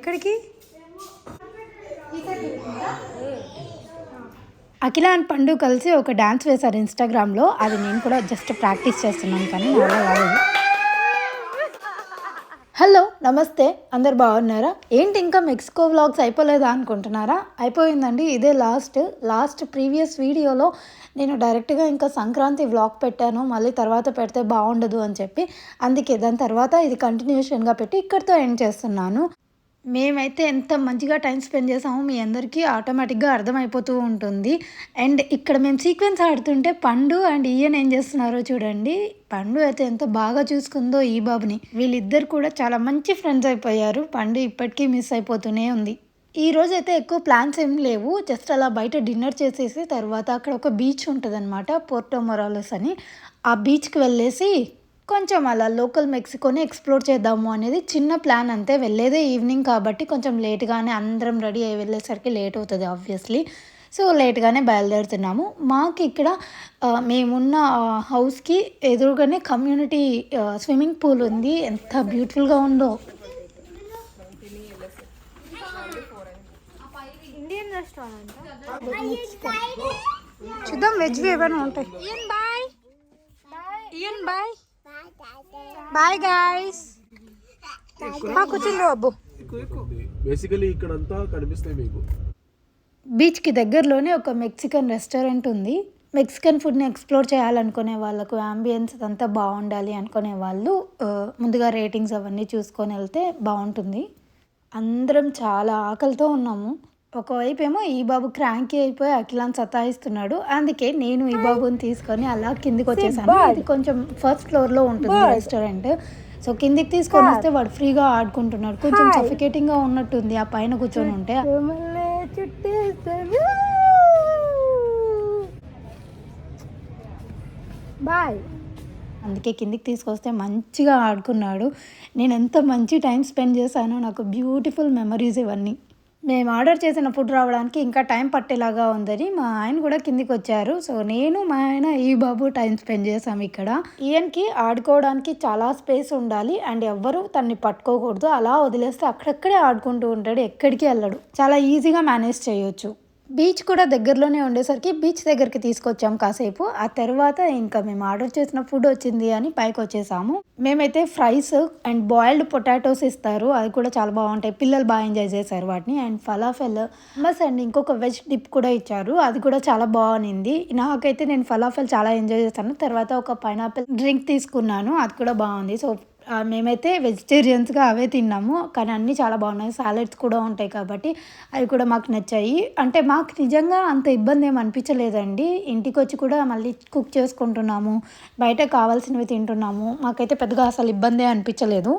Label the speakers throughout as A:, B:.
A: ఎక్కడికి? అఖిల అండ్ పండు కలిసి ఒక డ్యాన్స్ వేశారు ఇన్స్టాగ్రామ్లో. అది నేను కూడా జస్ట్ ప్రాక్టీస్ చేస్తున్నాను కానీ నాలో వల్ల హలో నమస్తే. అందరు బాగున్నారా? ఏంటి ఇంకా మెక్సికో వ్లాగ్స్ అయిపోలేదా అనుకుంటున్నారా? అయిపోయిందండి ఇదే లాస్ట్ లాస్ట్ ప్రీవియస్ వీడియోలో నేను డైరెక్ట్గా ఇంకా సంక్రాంతి వ్లాగ్ పెట్టాను. మళ్ళీ తర్వాత పెడితే బాగుండదు అని చెప్పి. అందుకే దాని తర్వాత ఇది కంటిన్యూషన్గా పెట్టి ఇక్కడితో ఎండ్ చేస్తున్నాను. మేమైతే ఎంత మంచిగా టైం స్పెండ్ చేసామో మీ అందరికీ ఆటోమేటిక్గా అర్థమైపోతూ ఉంటుంది. అండ్ ఇక్కడ మేము సీక్వెన్స్ ఆడుతుంటే పండు అండ్ ఈయన ఏం చేస్తున్నారో చూడండి. పండు అయితే ఎంత బాగా చూసుకుందో ఈ బాబుని. వీళ్ళిద్దరు కూడా చాలా మంచి ఫ్రెండ్స్ అయిపోయారు. పండు ఇప్పటికీ మిస్ అయిపోతూనే ఉంది. ఈ రోజు అయితే ఎక్కువ ప్లాన్స్ ఏం లేవు. జస్ట్ అలా బయట డిన్నర్ చేసేసి తర్వాత అక్కడ ఒక బీచ్ ఉంటుంది అనమాట పోర్టో మొరాలస్ అని. ఆ బీచ్కి వెళ్ళేసి కొంచెం అలా లోకల్ మెక్సికోని ఎక్స్ప్లోర్ చేద్దాము అనేది చిన్న ప్లాన్ అంతే. వెళ్ళేదే ఈవినింగ్ కాబట్టి కొంచెం లేట్గానే అందరం రెడీ అయ్యి వెళ్ళేసరికి లేట్ అవుతుంది ఆబ్వియస్లీ సో లేట్గానే బయలుదేరుతున్నాము. మాకు ఇక్కడ మేమున్న హౌస్కి ఎదురుగానే కమ్యూనిటీ స్విమ్మింగ్ పూల్ ఉంది. ఎంత బ్యూటిఫుల్గా ఉందో.
B: ఇండియన్ రెస్టారెంట్
A: చూద్దాం వెజ్ ఏమైనా ఉంటాయి. ఇయన్ బాయ్ ఇయన్ బాయ్ బాయ్ గాయస్ కూర్చుంది అబ్బు.
C: బేసికలీ ఇక్కడంతా కనిపిస్తాయి మీకు.
A: బీచ్కి దగ్గరలోనే ఒక మెక్సికన్ రెస్టారెంట్ ఉంది. మెక్సికన్ ఫుడ్ని ఎక్స్ప్లోర్ చేయాలనుకునే వాళ్ళకు అంబియన్స్ అదంతా బాగుండాలి అనుకునే వాళ్ళు ముందుగా రేటింగ్స్ అవన్నీ చూసుకొని వెళ్తే బాగుంటుంది. అందరం చాలా ఆకలితో ఉన్నాము. ఒకవైపు ఏమో ఈ బాబు క్రాంకీ అయిపోయి అఖిలాన్ సతాయిస్తున్నాడు. అందుకే నేను ఈ బాబుని తీసుకొని అలా కిందికి వచ్చేసాను. ఇది కొంచెం ఫస్ట్ ఫ్లోర్లో ఉంటుంది రెస్టారెంట్ సో కిందికి తీసుకొని వస్తే వాడు ఫ్రీగా ఆడుకుంటున్నాడు. కొంచెం సఫికేటింగ్గా ఉన్నట్టుంది ఆ పైన కూర్చొని ఉంటే.
B: బాయ్
A: అందుకే కిందికి తీసుకొస్తే మంచిగా ఆడుకున్నాడు. నేను ఎంత మంచి టైం స్పెండ్ చేశానో నాకు బ్యూటిఫుల్ మెమరీస్ ఇవన్నీ. మేము ఆర్డర్ చేసిన ఫుడ్ రావడానికి ఇంకా టైం పట్టేలాగా ఉందని మా ఆయన కూడా కిందికి వచ్చారు. సో నేను మా ఆయన ఈ బాబు టైం స్పెండ్ చేసాం ఇక్కడ. ఈయనకి ఆడుకోవడానికి చాలా స్పేస్ ఉండాలి. అండ్ ఎవ్వరు తన్ని పట్టుకోకూడదు. అలా వదిలేస్తే అక్కడక్కడే ఆడుకుంటూ ఉంటాడు. ఎక్కడికి వెళ్ళడు. చాలా ఈజీగా మేనేజ్ చేయొచ్చు. బీచ్ కూడా దగ్గరలోనే ఉండేసరికి బీచ్ దగ్గరికి తీసుకొచ్చాం కాసేపు. ఆ తర్వాత ఇంకా మేము ఆర్డర్ చేసిన ఫుడ్ వచ్చింది అని పైకి వచ్చేసాము. మేమైతే ఫ్రైస్ అండ్ బాయిల్డ్ పొటాటోస్ ఇస్తారు. అది కూడా చాలా బాగుంటాయి. పిల్లలు బాగా ఎంజాయ్ చేశారు వాటిని. అండ్ ఫలాఫెల్ మస్ అండ్ ఇంకొక వెజ్ డిప్ కూడా ఇచ్చారు. అది కూడా చాలా బాగుంది. నాకైతే నేను ఫలాఫెల్ చాలా ఎంజాయ్ చేస్తాను తర్వాత ఒక పైనాపిల్ డ్రింక్ తీసుకున్నాను. అది కూడా బాగుంది. సో మేమైతే వెజిటేరియన్స్గా అవే తిన్నాము. కానీ అన్నీ చాలా బాగున్నాయి. సాలెడ్స్ కూడా ఉంటాయి కాబట్టి అవి కూడా మాకు నచ్చాయి. అంటే మాకు నిజంగా అంత ఇబ్బంది ఏం అనిపించలేదండి. ఇంటికి వచ్చి కూడా మళ్ళీ కుక్ చేసుకుంటున్నాము. బయట కావాల్సినవి తింటున్నాము. మాకైతే పెద్దగా అసలు ఇబ్బందే అనిపించలేదు.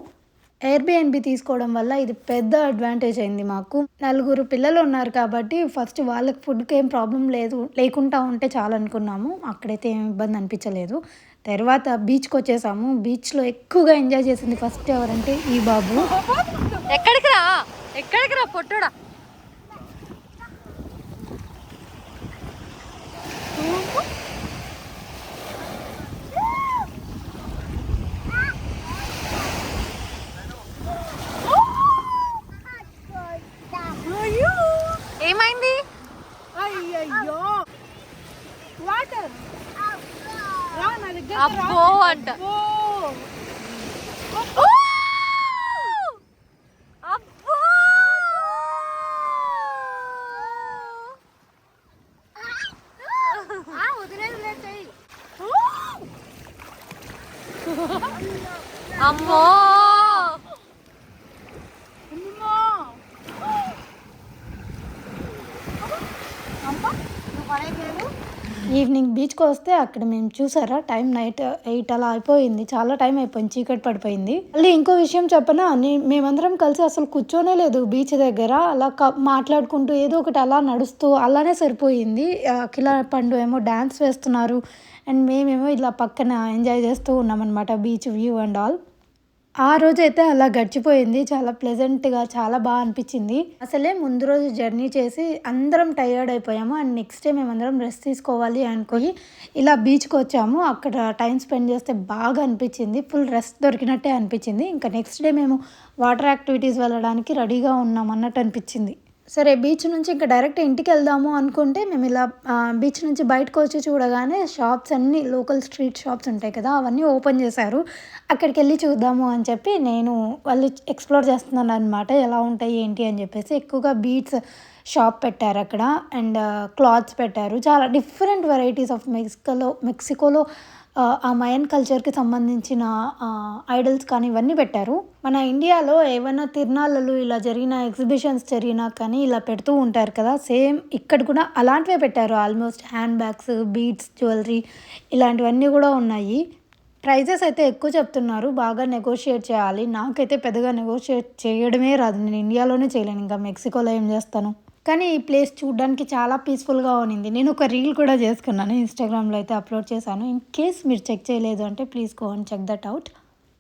A: ఎయిర్బిఎన్బి తీసుకోవడం వల్ల ఇది పెద్ద అడ్వాంటేజ్ అయింది మాకు. నలుగురు పిల్లలు ఉన్నారు కాబట్టి ఫస్ట్ వాళ్ళకి ఫుడ్కి ఏం ప్రాబ్లం లేదు. లేకుండా ఉంటే చాలనుకున్నాము. అక్కడైతే ఏం ఇబ్బంది అనిపించలేదు. తర్వాత బీచ్కి వచ్చేసాము. బీచ్లో ఎక్కువగా ఎంజాయ్ చేసింది ఫస్ట్ ఎవరంటే ఈ బాబు.
B: ఎక్కడికి రా? ఎక్కడికి రా పొట్టుడా? అబ్బో అంట
A: ఈవినింగ్ బీచ్కి వస్తే అక్కడ మేము చూసారా? టైం నైట్ ఎయిట్ అలా అయిపోయింది. చాలా టైం అయిపోయింది. చీకటి పడిపోయింది. మళ్ళీ ఇంకో విషయం చెప్పనా? మేమందరం కలిసి అసలు కూర్చోనే లేదు బీచ్ దగ్గర. అలా క- మాట్లాడుకుంటూ ఏదో ఒకటి అలా నడుస్తూ అలానే సరిపోయింది. అఖిల పండు ఏమో డ్యాన్స్ వేస్తున్నారు. అండ్ మేమేమో ఇలా పక్కన ఎంజాయ్ చేస్తూ ఉన్నామన్నమాట బీచ్ వ్యూ అండ్ ఆల్. ఆ రోజైతే అలా గడిచిపోయింది. చాలా ప్లెజెంట్గా చాలా బాగా అనిపించింది. అసలే ముందు రోజు జర్నీ చేసి అందరం టైర్డ్ అయిపోయాము. అండ్ నెక్స్ట్ డే మేమందరం రెస్ట్ తీసుకోవాలి అనుకొని ఇలా బీచ్కి వచ్చాము. అక్కడ టైం స్పెండ్ చేస్తే బాగా అనిపించింది. ఫుల్ రెస్ట్ దొరికినట్టే అనిపించింది. ఇంకా నెక్స్ట్ డే మేము వాటర్ యాక్టివిటీస్ వెళ్ళడానికి రెడీగా ఉన్నాం అన్నట్టు అనిపించింది. సరే బీచ్ నుంచి ఇంకా డైరెక్ట్ ఇంటికి వెళ్దాము అనుకుంటే మేము ఇలా బీచ్ నుంచి బయటకు వచ్చి చూడగానే షాప్స్ అన్నీ లోకల్ స్ట్రీట్ షాప్స్ ఉంటాయి కదా అవన్నీ ఓపెన్ చేశారు. అక్కడికి వెళ్ళి చూద్దాము అని చెప్పి నేను వాళ్ళు ఎక్స్ప్లోర్ చేస్తున్నాను అనమాట ఎలా ఉంటాయి ఏంటి అని చెప్పేసి. ఎక్కువగా బీట్స్ షాప్ పెట్టారు అక్కడ అండ్ క్లాత్స్ పెట్టారు. చాలా డిఫరెంట్ వెరైటీస్ ఆఫ్ మెక్సికోలో మెక్సికోలో ఆ, మయన్ కల్చర్కి సంబంధించిన ఐడల్స్ కానీ ఇవన్నీ పెట్టారు. మన ఇండియాలో ఏమైనా తిరునాళ్ళలు ఇలా జరిగిన ఎగ్జిబిషన్స్ జరిగినా కానీ ఇలా పెడుతూ ఉంటారు కదా సేమ్ ఇక్కడ కూడా అలాంటివే పెట్టారు. Almost handbags beads jewellery ఇలాంటివన్నీ కూడా ఉన్నాయి. ప్రైజెస్ అయితే ఎక్కువ చెప్తున్నారు. బాగా నెగోషియేట్ చేయాలి. నాకైతే పెద్దగా నెగోషియేట్ చేయడమే రాదు. నేను ఇండియాలోనే చేయలేను. ఇంకా మెక్సికోలో ఏం చేస్తాను? కానీ ఈ ప్లేస్ చూడడానికి చాలా పీస్ఫుల్గా ఉన్నింది. నేను ఒక రీల్ కూడా చేసుకున్నాను ఇన్స్టాగ్రామ్లో అయితే అప్లోడ్ చేశాను. ఇన్ కేస్ మీరు చెక్ చేయలేదు అంటే please go and check that out.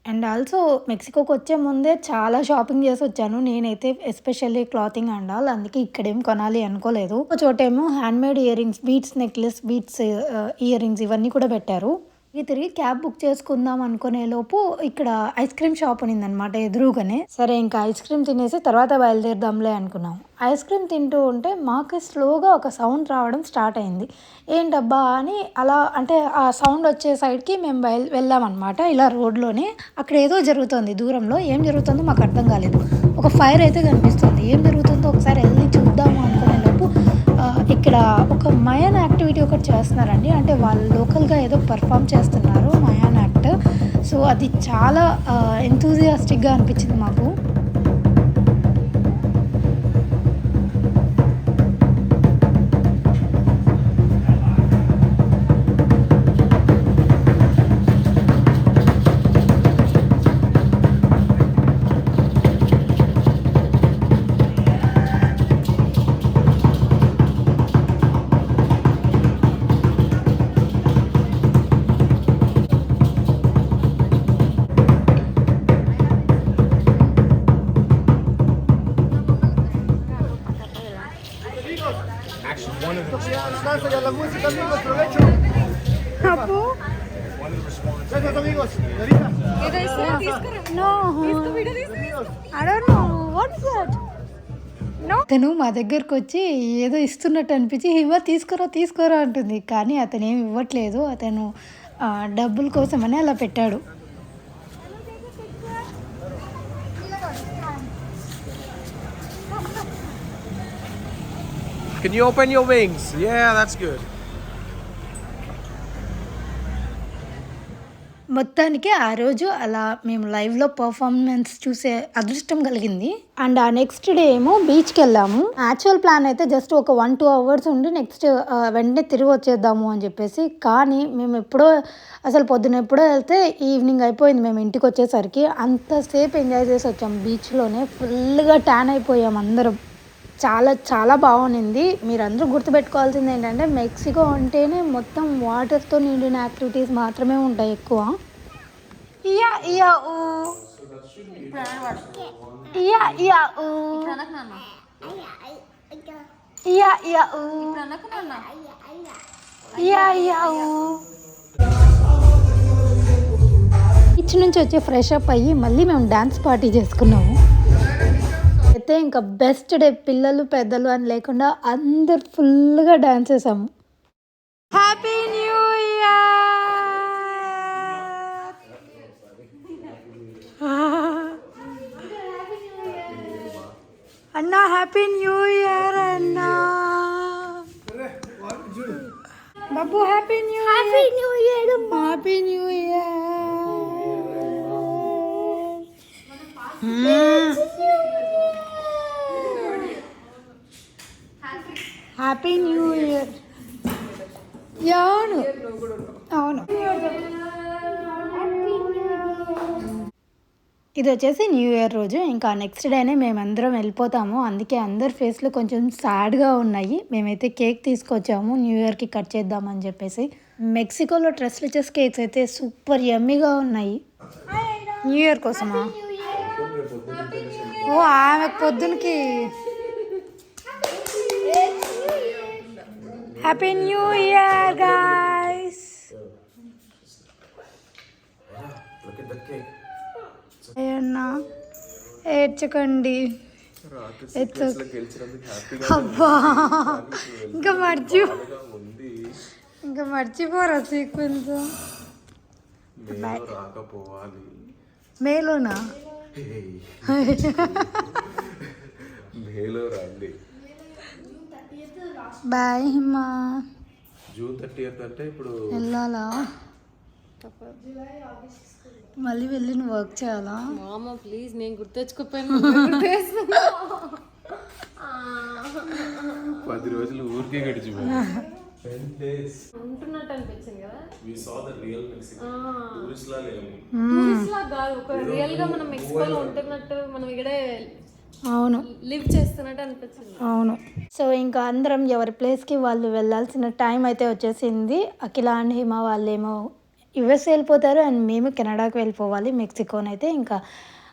A: And also మెక్సికోకి వచ్చే ముందే చాలా షాపింగ్ చేసి వచ్చాను. నేనైతే ఎస్పెషల్లీ క్లాతింగ్ అండ్ ఆల్ అందుకే ఇక్కడేం కొనాలి అనుకోలేదు. ఒక చోటేమో handmade earrings beads necklace beads earrings ఇవన్నీ కూడా పెట్టారు. ఈ తిరిగి క్యాబ్ బుక్ చేసుకుందాం అనుకునే లోపు ఇక్కడ ఐస్ క్రీమ్ షాప్ ఉన్నిందనమాట ఎదురుగానే. సరే ఇంకా ఐస్ క్రీమ్ తినేసి తర్వాత బయలుదేరదాంలే అనుకున్నాం. ఐస్ క్రీమ్ తింటూ ఉంటే మాకు స్లోగా ఒక సౌండ్ రావడం స్టార్ట్ అయింది. ఏంటబ్బా అని అలా అంటే ఆ సౌండ్ వచ్చే సైడ్కి మేము బయలు వెళ్ళామన్నమాట ఇలా రోడ్లోనే. అక్కడ ఏదో జరుగుతుంది దూరంలో. ఏం జరుగుతుందో మాకు అర్థం కాలేదు. ఒక ఫైర్ అయితే కనిపిస్తుంది. ఏం జరుగుతుందో ఒకసారి వెళ్ళి ఇక్కడ ఒక మయాన్ యాక్టివిటీ ఒకటి చేస్తున్నారండి. అంటే వాళ్ళు లోకల్గా ఏదో పర్ఫామ్ చేస్తున్నారు మయాన్ యాక్ట్ సో అది చాలా uh, ఎంతూజియాస్టిక్గా అనిపించింది మాకు.
D: Gracias amigos. Larita.
A: అతను మా దగ్గరకు వచ్చి ఏదో ఇస్తున్నట్టు అనిపించి హిమ తీసుకోరా తీసుకోరా అంటుంది. కానీ అతను ఏమి ఇవ్వట్లేదు. అతను డబ్బుల కోసమని అలా పెట్టాడు.
C: Can you open your wings? Yeah, that's good.
A: మొత్తానికి ఆ రోజు అలా మేము లైవ్లో పర్ఫార్మెన్స్ చూసే అదృష్టం కలిగింది. అండ్ ఆ నెక్స్ట్ డే ఏమో బీచ్కి వెళ్ళాము. యాక్చువల్ ప్లాన్ అయితే జస్ట్ ఒక వన్ టూ అవర్స్ ఉండి నెక్స్ట్ వెంటనే తిరిగి వచ్చేద్దాము అని చెప్పేసి కానీ మేము ఎప్పుడో అసలు పొద్దున ఎప్పుడో వెళ్తే ఈవినింగ్ అయిపోయింది మేము ఇంటికి వచ్చేసరికి. అంతసేపు ఎంజాయ్ చేసి వచ్చాం బీచ్లోనే ఫుల్గా ట్యాన్ అయిపోయాం అందరం. చాలా చాలా బాగుంది మీరందరూ గుర్తుపెట్టుకోవాల్సింది ఏంటంటే మెక్సికో అంటేనే మొత్తం వాటర్తో నిండిన యాక్టివిటీస్ మాత్రమే ఉంటాయి ఎక్కువ ఇయా ఇయా ఊ. ఇయా ఇయా ఊ. ఇయా ఇయా ఊ. ఇయా ఇయా ఊ. బీచ్ నుంచి వచ్చి ఫ్రెష్ అప్ అయ్యి మళ్ళీ మేము డ్యాన్స్ పార్టీ చేసుకున్నాము అయితే ఇంకా బెస్ట్ డే పిల్లలు పెద్దలు అని లేకుండా అందరు ఫుల్గా డాన్స్ చేసాము హ్యాపీ న్యూ ఇయర్ అన్నా హ్యాపీ న్యూ ఇయర్ అన్నా. బాబు happy new happy new year happy new year happy new year అవును. అవును. ఇది వచ్చేసి న్యూ ఇయర్ రోజు. ఇంకా నెక్స్ట్ డేనే మేమందరం వెళ్ళిపోతాము. అందుకే అందరి ఫేస్లు కొంచెం సాడ్గా ఉన్నాయి. మేమైతే కేక్ తీసుకొచ్చాము. న్యూ ఇయర్కి కట్ చేద్దామని చెప్పేసి. మెక్సికోలో ట్రెస్లిచెస్ కేక్స్ అయితే సూపర్ యమ్మీగా ఉన్నాయి. న్యూ ఇయర్ కోసమా? ఓ ఆమె పొద్దునకి హ్యాపీ న్యూ ఇయర్ గాయస్ అయ్యన్నా ఏడ్చకండి. అబ్బా. ఇంకా మర్చి ఇంకా మర్చిపోరా సీక్వెన్స్. మేలోనా?
C: మేలో రండి.
A: బాయ్ హిమా.
C: జూన్ థర్టీ అంటే ఇప్పుడు
A: వెళ్ళాలా? మళ్ళీ వెళ్ళి నువ్వు వర్క్ చేయాలా?
B: మామ ప్లీజ్ నేను గుర్తెచ్చుకోపోయాను
C: పది రోజులు ఊరికే డేస్
B: ఉంటున్నట్టు అనిపించింది కదా?
C: We saw the real Mexico tourist లా లేము.
B: టూరిస్ట్ లా కాదు ఒక రియల్గా మనం మెక్సికోలో ఉంటున్నట్టు మనం ఇక్కడే
A: అవును.
B: లివ్ చేస్తున్నట్టు అనిపించింది.
A: అవును. సో ఇంకా అందరం ఎవరి ప్లేస్కి వాళ్ళు వెళ్ళాల్సిన టైం అయితే వచ్చేసింది. అఖిల అండ్ హిమ వాళ్ళేమో యుఎస్ వెళ్ళిపోతారు అండ్ మేము కెనడాకి వెళ్ళిపోవాలి. మెక్సికోనైతే ఇంకా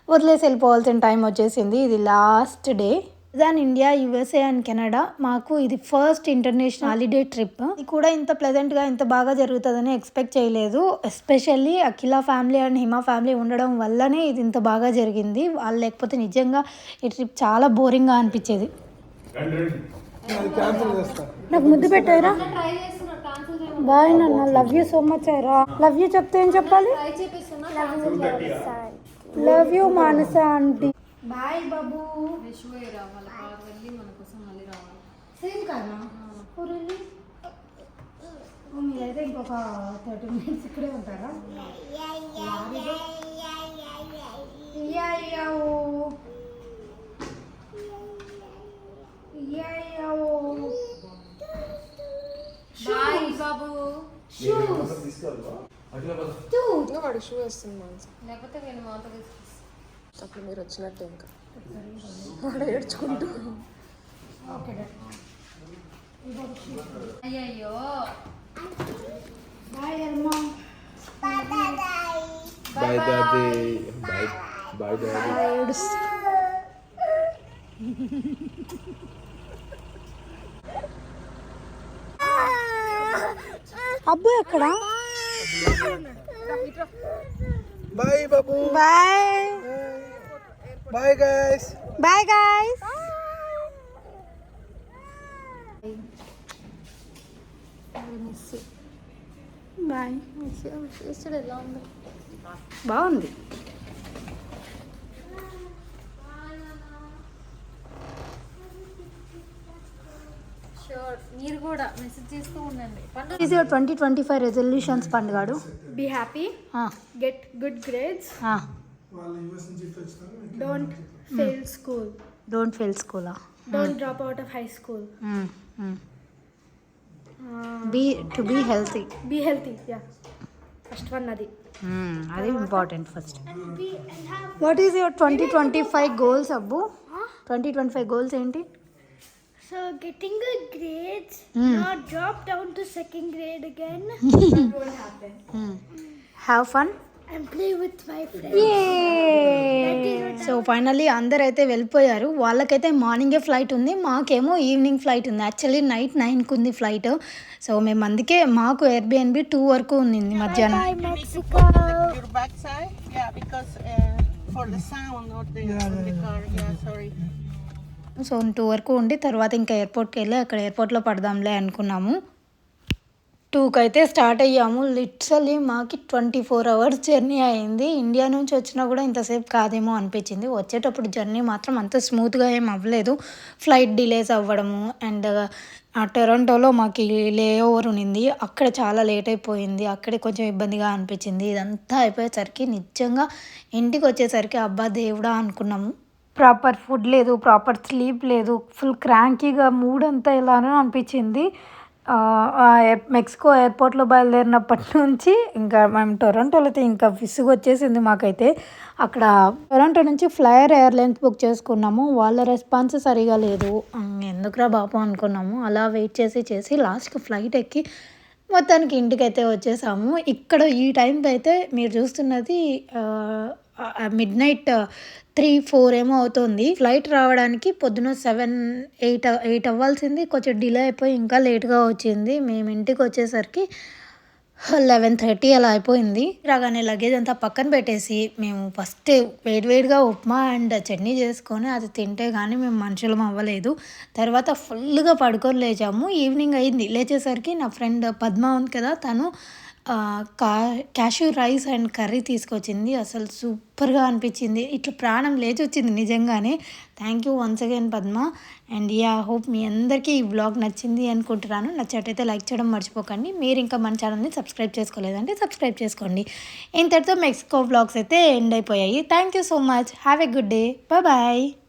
A: వదిలేసి వెళ్ళిపోవాల్సిన టైం వచ్చేసింది. ఇది లాస్ట్ డే. దాన్ ఇండియా యుఎస్ఏ అండ్ కెనడా మాకు ఇది ఫస్ట్ ఇంటర్నేషనల్ హాలిడే ట్రిప్ ఇది కూడా ఇంత ప్లెజెంట్గా ఇంత బాగా జరుగుతుందని ఎక్స్పెక్ట్ చేయలేదు. Especially Akhila family and Hima family ఉండడం వల్లనే ఇది ఇంత బాగా జరిగింది. వాళ్ళు లేకపోతే నిజంగా ఈ ట్రిప్ చాలా బోరింగ్గా అనిపించేది. నాకు ముద్దు పెట్టారా బాయ్ నాన్న లవ్ యూ సో మచ్ అయ్యరా. లవ్ యూ చెప్తే ఏం చెప్పాలి? Love you Manasa aunty bye బాబు.
B: వాళ్ళ కార్ వెళ్ళి మన కోసం మళ్ళీ రావాలి
A: సేమ్ కదా ఊరెళ్ళి మీరైతే ఇంకొక థర్టీ మినిట్స్ ఇక్కడే ఉంటారా.
B: బాయ్ బాబు.
E: వాడు షూ వేస్తుంది
B: లేకపోతే నేను మాతో తీసుకొస్తాను
E: అప్పుడు మీరు వచ్చినట్టే ఇంకా. వాడు ఏడ్చుకుంటూ.
B: అయ్యయ్యో.
A: బాయ్ అబ్బు ఎక్కడ?
C: బాయ్ బాబు
A: bye
C: bye guys
A: bye guys bye
B: ఎలా ఉంది
A: బాగుంది.
B: షూర్ మీరు కూడా మెసేజ్ చేస్తూ ఉండండి. పండుగ
A: is your twenty twenty five resolutions పండుగాడు.
F: Be happy, get good grades, don't fail school,
A: don't fail స్కూలా
F: don't drop out of high school.
A: Be to be healthy
F: Be healthy, yeah. First one అది
A: అది important first what is your twenty twenty five goals Abbu twenty twenty five goals ఏంటి
F: So getting good grades, not drop down to second grade again, won't happen.
A: Have fun
F: And play with my friends.
A: So finally అందరు అయితే వెళ్ళిపోయారు. వాళ్ళకైతే మార్నింగే flight ఉంది. మాకేమో evening flight ఉంది. Actually night నైన్కి ఉంది ఫ్లైట్. సో మేము అందుకే మాకు ఎయిర్బిఎన్బి టూ వరకు ఉంది మధ్యాహ్నం.
G: Your backside? Yeah, because uh, for the sound of the, of the car. Yeah, sorry.
A: So two వరకు ఉండి తర్వాత ఇంకా ఎయిర్పోర్ట్కి వెళ్ళి అక్కడ ఎయిర్పోర్ట్లో పడదాంలే అనుకున్నాము. టూకి అయితే స్టార్ట్ అయ్యాము. లిటరలీ మాకి ట్వంటీ ఫోర్ అవర్స్ జర్నీ అయింది. ఇండియా నుంచి వచ్చినా కూడా ఇంతసేపు కాదేమో అనిపించింది. వచ్చేటప్పుడు జర్నీ మాత్రం అంత స్మూత్గా ఏం అవ్వలేదు. ఫ్లైట్ డిలేస్ అవ్వడము అండ్ ఆ టొరంటోలో మాకు లే ఓవర్ ఉన్నింది. అక్కడ చాలా లేట్ అయిపోయింది. అక్కడే కొంచెం ఇబ్బందిగా అనిపించింది. ఇదంతా అయిపోయేసరికి నిజంగా ఇంటికి వచ్చేసరికి అబ్బా దేవుడా అనుకున్నాము. ప్రాపర్ ఫుడ్ లేదు ప్రాపర్ స్లీప్ లేదు ఫుల్ క్రాంకీగా మూడ్ అంతా ఎలానో అనిపించింది. మెక్సికో ఎయిర్పోర్ట్లో బయలుదేరినప్పటి నుంచి ఇంకా మేము టొరంటోలో అయితే ఇంకా విసుగు వచ్చేసింది మాకైతే. అక్కడ టొరంటో నుంచి ఫ్లయర్ ఎయిర్లైన్స్ బుక్ చేసుకున్నాము. వాళ్ళ రెస్పాన్స్ సరిగా లేదు. ఎందుకురా బాబు? అనుకున్నాము. అలా వెయిట్ చేసి చేసి లాస్ట్కి ఫ్లైట్ ఎక్కి మొత్తానికి ఇంటికైతే వచ్చేసాము. ఇక్కడ ఈ టైంకి అయితే మీరు చూస్తున్నది మిడ్ నైట్ త్రీ ఫోర్ ఏమో అవుతుంది. ఫ్లైట్ రావడానికి పొద్దున సెవెన్ ఎయిట్ ఎయిట్ అవ్వాల్సింది. కొంచెం డిలే అయిపోయి ఇంకా లేట్గా వచ్చింది. మేము ఇంటికి వచ్చేసరికి లెవెన్ థర్టీ అలా అయిపోయింది. రాగానే లగేజ్ అంతా పక్కన పెట్టేసి మేము ఫస్ట్ వేడివేడిగా ఉప్మా అండ్ చట్నీ చేసుకొని అది తింటే కానీ మేము మనుషులం అవ్వలేదు. తర్వాత ఫుల్గా పడుకొని లేచాము. ఈవినింగ్ అయింది. లేచేసరికి నా ఫ్రెండ్ పద్మ ఉంది కదా తను కా క్యాష్యూ రైస్ అండ్ కర్రీ తీసుకొచ్చింది. అసలు సూపర్గా అనిపించింది. ఇట్లా ప్రాణం లేచి వచ్చింది నిజంగానే. Thank you once again Padma. And yeah hope మీ అందరికీ ఈ బ్లాగ్ నచ్చింది అనుకుంటున్నాను. నచ్చటైతే లైక్ చేయడం మర్చిపోకండి. మీరు ఇంకా మన ఛానల్ని సబ్స్క్రైబ్ చేసుకోలేదంటే సబ్స్క్రైబ్ చేసుకోండి. ఇంతటితో మెక్సికో బ్లాగ్స్ అయితే ఎండ్ అయిపోయాయి. Thank you so much have a good day bye